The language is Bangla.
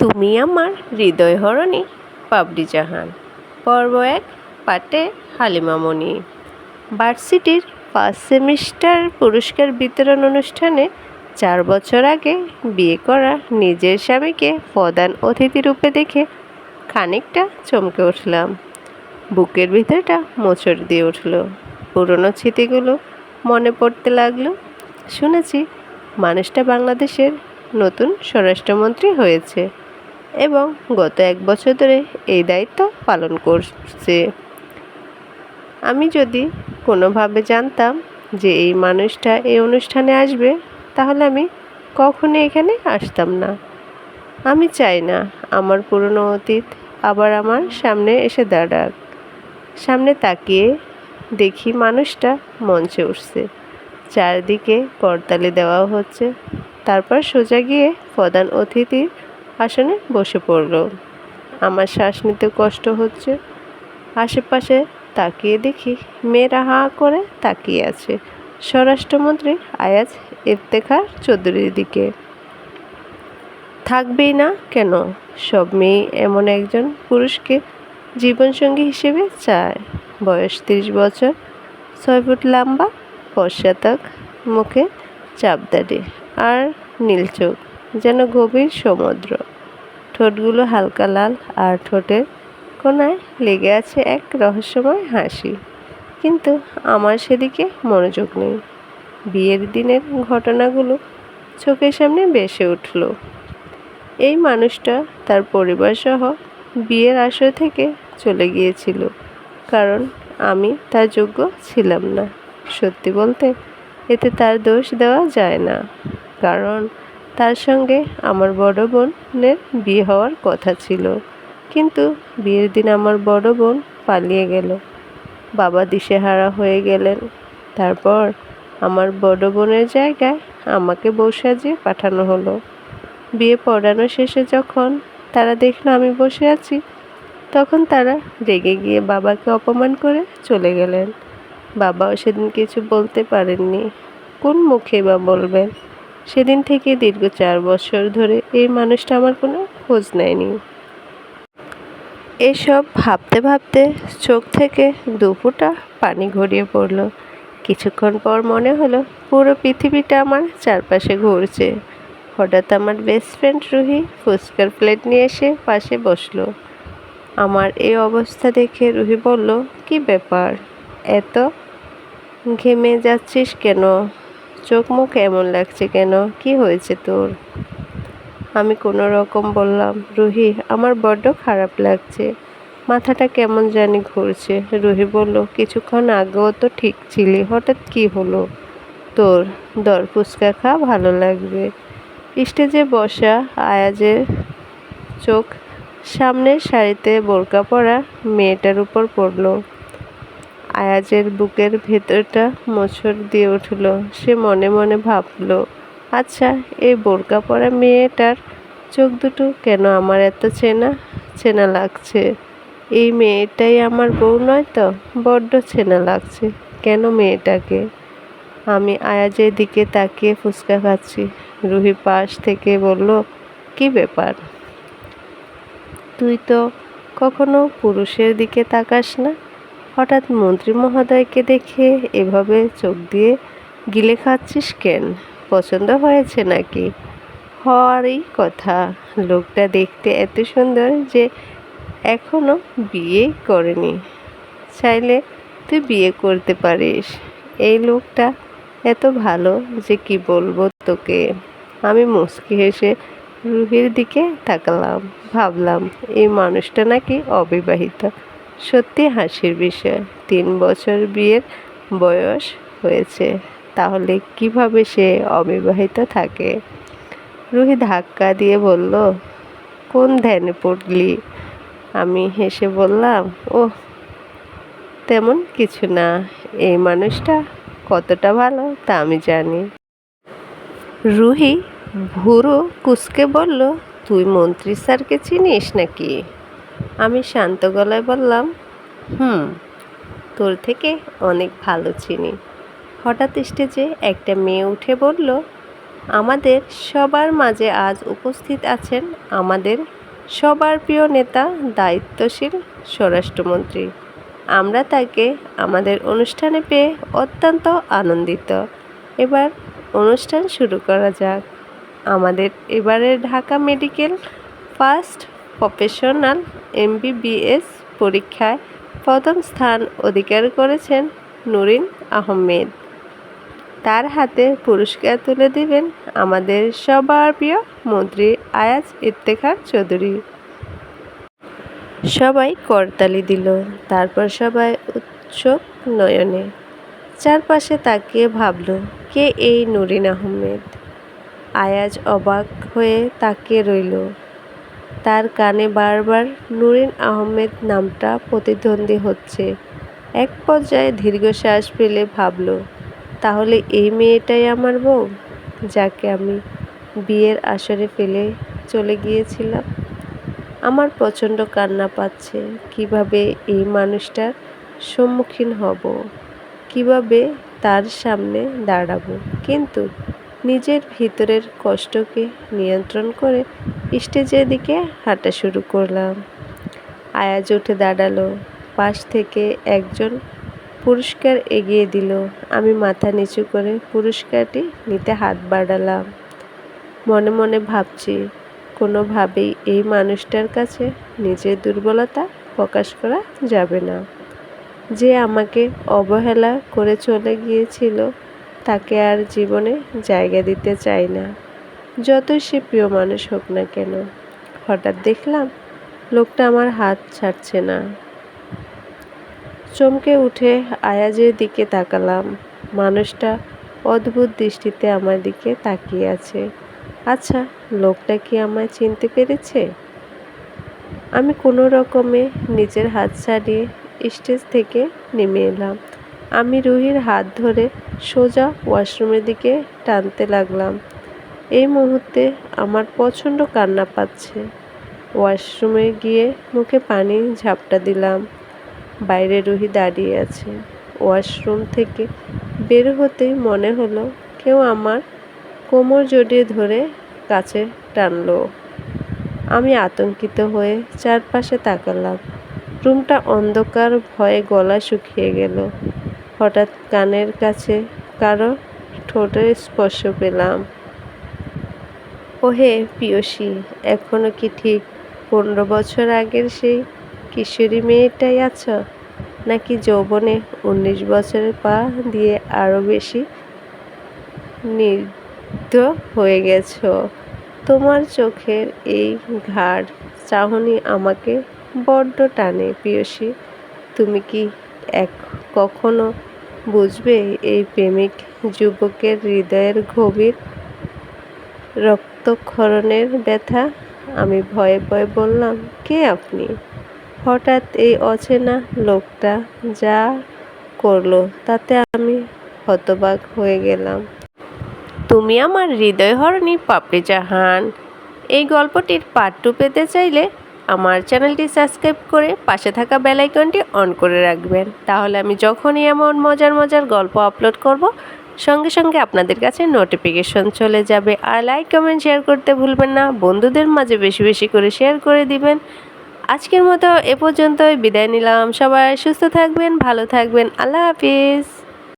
তুমি আমার হৃদয়হরণী পাবলি জাহান। পর্ব এক পাটে হালিমামণি ভার্সিটির ফার্স্ট সেমিস্টার পুরস্কার বিতরণ অনুষ্ঠানে চার বছর আগে বিয়ে করা নিজের স্বামীকে প্রধান অতিথি রূপে দেখে খানিকটা চমকে উঠলাম। বুকের ভিতরটা মোচড় দিয়ে উঠল। পুরনো স্মৃতিগুলো মনে পড়তে লাগল। শুনেছি মানুষটা বাংলাদেশের নতুন স্বরাষ্ট্রমন্ত্রী হয়েছে। এবং গত এক বছর ধরে এই দায়িত্ব পালন করছে। আমি যদি কোনোভাবে জানতাম যে এই মানুষটা এই অনুষ্ঠানে আসবে, তাহলে আমি কখনো এখানে আসতাম না। আমি চাই না আমার পুরনো অতীত আবার আমার সামনে এসে দাঁড়াক। সামনে তাকিয়ে দেখি মানুষটা মঞ্চে উঠছে। চারদিকে করতালি দেওয়া হচ্ছে। তারপর সোজা গিয়ে প্রধান অতিথির আসনে বসে পড়ল। আমার শ্বাস নিতে কষ্ট হচ্ছে। আশেপাশে তাকিয়ে দেখি মেয়েরা হা করে তাকিয়ে আছে। স্বরাষ্ট্রমন্ত্রী আয়াজ ইফতেখার চৌধুরীর দিকে। থাকবেই না কেন? সব মেয়ে এমন একজন পুরুষকে জীবনসঙ্গী হিসেবে চায়। বয়স তিরিশ বছর, ছয় ফুট লম্বা পশ্চাতক মুখে চাপদাড়ি আর নীল চোখ। যেন গভীর সমুদ্র। ঠোঁটগুলো হালকা লাল আর ঠোঁটের কোনায় লেগে আছে এক রহস্যময় হাসি। কিন্তু আমার সেদিকে মনোযোগ নেই। বিয়ের দিনের ঘটনাগুলো চোখের সামনে বেসে উঠল। এই মানুষটা তার পরিবার সহ বিয়ের আসর থেকে চলে গিয়েছিল। কারণ আমি তার যোগ্য ছিলাম না। সত্যি বলতে, এতে তার দোষ দেওয়া যায় না। কারণ তার সঙ্গে আমার বড় বোনের বিয়ে হওয়ার কথা ছিল। কিন্তু বিয়ের দিন আমার বড় বোন পালিয়ে গেল। বাবা দিশেহারা হয়ে গেলেন। তারপর আমার বড় বোনের জায়গায় আমাকে বউ সাজিয়ে পাঠানো হলো। বিয়ে পড়ানো শেষে যখন তারা দেখল আমি বসে আছি, তখন তারা রেগে গিয়ে বাবাকে অপমান করে চলে গেলেন। বাবাও সেদিন কিছু বলতে পারেননি। কোন মুখে বা বলবেন? সেদিন থেকে দীর্ঘ চার বছর ধরে এই মানুষটা আমার কোনো খোঁজ নেয়নি। এসব ভাবতে ভাবতে চোখ থেকে দুফোঁটা পানি গড়িয়ে পড়ল। কিছুক্ষণ পর মনে হলো পুরো পৃথিবীটা আমার চারপাশে ঘুরছে। হঠাৎ আমার বেস্ট ফ্রেন্ড রুহি ফুচকার প্লেট নিয়ে এসে পাশে বসল। আমার এই অবস্থা দেখে রুহি বলল, কি ব্যাপার? এত ঘেমে যাচ্ছিস কেন? চোখ মুখ এমন লাগছে কেন? কি হয়েছে তোর? আমি কোনো রকম বললাম, রুহি, আমার বড্ড খারাপ লাগছে। মাথাটা কেমন জানি ঘুরছে। রুহি বলল, কিছুক্ষণ আগেও তো ঠিক ছিলি, হঠাৎ কি হলো? তোর দর ফুচকা খা, ভালো লাগবে। স্টেজে বসা আয়াজের চোখ সামনের শাড়িতে বোরকা পরা মেয়েটার উপর পড়ল। আয়াজের বুকের ভেতরটা মোচড় দিয়ে উঠল। সে মনে মনে ভাবল আচ্ছা এই বোরকা পরা মেয়েটার চোখ দুটো কেন আমার এত চেনা চেনা লাগছে? এই মেয়েটাই আমার বউ নয় তো, বড্ড চেনা লাগছে। কেন মেয়েটাকে? আমি আয়াজের দিকে তাকিয়ে ফুচকা খাচ্ছি। রুহি পাশ থেকে বলল, কি ব্যাপার? তুই তো কখনো পুরুষের দিকে তাকাস না? হঠাৎ মন্ত্রী মহোদয়কে দেখে এভাবে চোখ দিয়ে গিলে খাচ্ছিস কেন? পছন্দ হয়েছে নাকি? হওয়ারই কথা। লোকটা দেখতে এত সুন্দর যে এখনও বিয়ে করেনি। চাইলে তুই বিয়ে করতে পারিস। এই লোকটা এত ভালো যে কি বলব তোকে? আমি মুচকি হেসে রুহির দিকে তাকালাম, ভাবলাম, এই মানুষটা নাকি অবিবাহিত। সত্যি হাসির বিষয়। তিন বছর বিয়ের বয়স হয়েছে, তাহলে কীভাবে সে অবিবাহিত থাকে? রুহি ধাক্কা দিয়ে বলল, কোন ধ্যানে পড়লি আমি হেসে বললাম ও তেমন কিছু না। এই মানুষটা কতটা ভালো তা আমি জানি। রুহি ভুরো কুসকে বলল, তুই মন্ত্রী স্যারকে চিনিস নাকি? আমি শান্ত গলায় বললাম, হুম, তোর থেকে অনেক ভালো চিনি। হঠাৎ স্টেজে একটা মেয়ে উঠে বলল, আমাদের সবার মাঝে আজ উপস্থিত আছেন আমাদের সবার প্রিয় নেতা, দায়িত্বশীল স্বরাষ্ট্রমন্ত্রী। আমরা তাকে আমাদের অনুষ্ঠানে পেয়ে অত্যন্ত আনন্দিত। এবার অনুষ্ঠান শুরু করা যাক। আমাদের এবারের Dhaka medical first professional MBBS পরীক্ষায় প্রথম স্থান অধিকার করেছেন নুরিন আহমেদ। তার হাতে পুরস্কার তুলে দিবেন আমাদের সবার প্রিয় মন্ত্রী আয়াজ ইফতেখার চৌধুরী। সবাই করতালি দিল, তারপর সবাই উৎসব নয়নে। চারপাশে তাকিয়ে ভাবল, কে এই নুরিন আহমেদ? আয়াজ অবাক হয়ে তাকিয়ে রইল। তার কানে বারবার নুরিন আহমেদ নামটা প্রতিদ্বন্দ্বী হচ্ছে। এক পর্যায়ে দীর্ঘশ্বাস ফেলে ভাবল, তাহলে এই মেয়েটাই আমার বউ, যাকে আমি বিয়ের আসরে ফেলে চলে গিয়েছিলাম? আমার প্রচণ্ড কান্না পাচ্ছে, কীভাবে এই মানুষটার সম্মুখীন হব? কীভাবে তার সামনে দাঁড়াবো? কিন্তু নিজের ভিতরের কষ্টকে নিয়ন্ত্রণ করে স্টেজের দিকে হাঁটা শুরু করলাম। আয়াজ উঠে দাঁড়াল, পাশ থেকে একজন পুরস্কার এগিয়ে দিল। আমি মাথা নিচু করে পুরস্কারটি নিতে হাত বাড়ালাম। মনে মনে ভাবছি, কোনোভাবেই এই মানুষটার কাছে নিজের দুর্বলতা প্রকাশ করা যাবে না। যে আমাকে অবহেলা করে চলে গিয়েছিল তাকে আর জীবনে জায়গা দিতে চাই না। যতই সে প্রিয় মানুষ হোক না কেন, হঠাৎ দেখলাম লোকটা আমার হাত ছাড়ছে না। চমকে উঠে আয়াজের দিকে তাকালাম। মানুষটা অদ্ভুত দৃষ্টিতে আমার দিকে তাকিয়ে আছে। আচ্ছা লোকটা কি আমায় চিনতে পেরেছে? আমি কোনো রকমে নিজের হাত ছাড়িয়ে স্টেজ থেকে নেমে এলাম। আমি রুহির হাত ধরে সোজা ওয়াশরুমের দিকে টানতে লাগলাম। এই মুহূর্তে আমার প্রচণ্ড কান্না পাচ্ছে। ওয়াশরুমে গিয়ে মুখে পানি ঝাপটা দিলাম। বাইরে রুহি দাঁড়িয়ে আছে। ওয়াশরুম থেকে বের হতেই মনে হলো কেউ আমার কোমর জড়িয়ে ধরে কাছে টানলো। আমি আতঙ্কিত হয়ে চারপাশে তাকালাম। রুমটা অন্ধকার, ভয়ে গলা শুকিয়ে গেল। হঠাৎ কানের কাছে কারও ঠোঁটের স্পর্শ পেলাম। ওহে পিয়সী, এখনও কি ঠিক? পনেরো বছর আগের সেই কিশোরী মেয়েটাই আছো? নাকি যৌবনে উনিশ বছরের পা দিয়ে আরও বেশি নির্দ হয়ে গেছো? তোমার চোখের এই ঘাড় চাহনি আমাকে বড্ড টানে পিয়সী। তুমি কি এক কখনো বুঝবে এই প্রেমিক যুবকের হৃদয়ের গভীর রক্তক্ষরণের ব্যথা? আমি ভয়ে ভয়ে বললাম, কে আপনি? হঠাৎ এই অচেনা লোকটা যা করল, তাতে আমি হতবাক হয়ে গেলাম। তুমি আমার হৃদয়হরণী পাপড়ি জাহান। এই গল্পটির পার্ট টু পেতে চাইলে আমার চ্যানেলটি সাবস্ক্রাইব করে পাশে থাকা বেল আইকনটি অন করে রাখবেন। তাহলে আমি যখনই এমন মজার মজার গল্প আপলোড করব, সঙ্গে সঙ্গে আপনাদের কাছে নোটিফিকেশন চলে যাবে। আর লাইক কমেন্ট শেয়ার করতে ভুলবেন না। বন্ধুদের মাঝে বেশি বেশি করে শেয়ার করে দিবেন। আজকের মতো এ পর্যন্তই। বিদায় নিলাম। সবাই সুস্থ থাকবেন, ভালো থাকবেন। আল্লাহ হাফিজ।